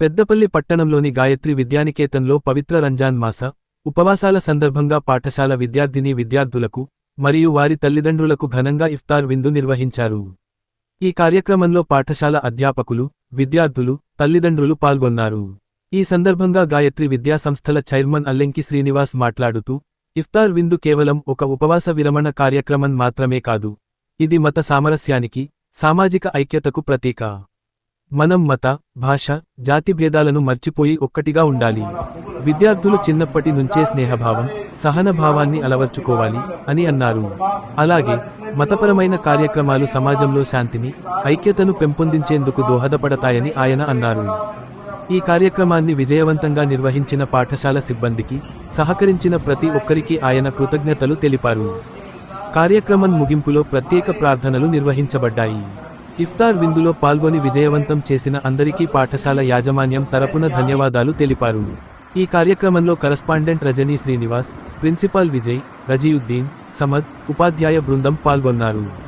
పెద్దపల్లి పట్టణంలోని గాయత్రి విద్యానికేతన్లో పవిత్ర రంజాన్ మాస ఉపవాసాల సందర్భంగా పాఠశాల విద్యార్థిని విద్యార్థులకు మరియు వారి తల్లిదండ్రులకు ఘనంగా ఇఫ్తార్ విందు నిర్వహించారు. ఈ కార్యక్రమంలో పాఠశాల అధ్యాపకులు విద్యార్థులు తల్లిదండ్రులు పాల్గొన్నారు. ఈ సందర్భంగా గాయత్రి విద్యా సంస్థల చైర్మన్ అల్లెంకి శ్రీనివాస్ మాట్లాడుతూ ఇఫ్తార్ విందు కేవలం ఒక ఉపవాస విరమణ కార్యక్రమం మాత్రమే కాదు ఇది మత సామరస్యానికి సామాజిక ఐక్యతకు ప్రతీక. మనం మత భాష జాతి భేదాలను మర్చిపోయి ఒక్కటిగా ఉండాలి. విద్యార్థులు చిన్నప్పటి నుంచే స్నేహభావం సహనభావాన్ని అలవర్చుకోవాలి అని అన్నారు. అలాగే మతపరమైన కార్యక్రమాలు సమాజంలో శాంతిని ఐక్యతను పెంపొందించేందుకు దోహదపడతాయని ఆయన అన్నారు. ఈ కార్యక్రమాన్ని విజయవంతంగా నిర్వహించిన పాఠశాల సిబ్బందికి సహకరించిన ప్రతి ఒక్కరికి ఆయన కృతజ్ఞతలు తెలిపారు. కార్యక్రమం ముగింపులో ప్రత్యేక ప్రార్థనలు నిర్వహించబడ్డాయి. ఇఫ్తార్ విందులో పాల్గొని విజయవంతం చేసిన అందరికీ పాఠశాల యాజమాన్యం తరపున ధన్యవాదాలు తెలిపారు. ఈ కార్యక్రమంలో కరస్పాండెంట్ రజనీ శ్రీనివాస్ ప్రిన్సిపాల్ విజయ్ రజీయుద్దీన్ సమద్ ఉపాధ్యాయ బృందం పాల్గొన్నారు.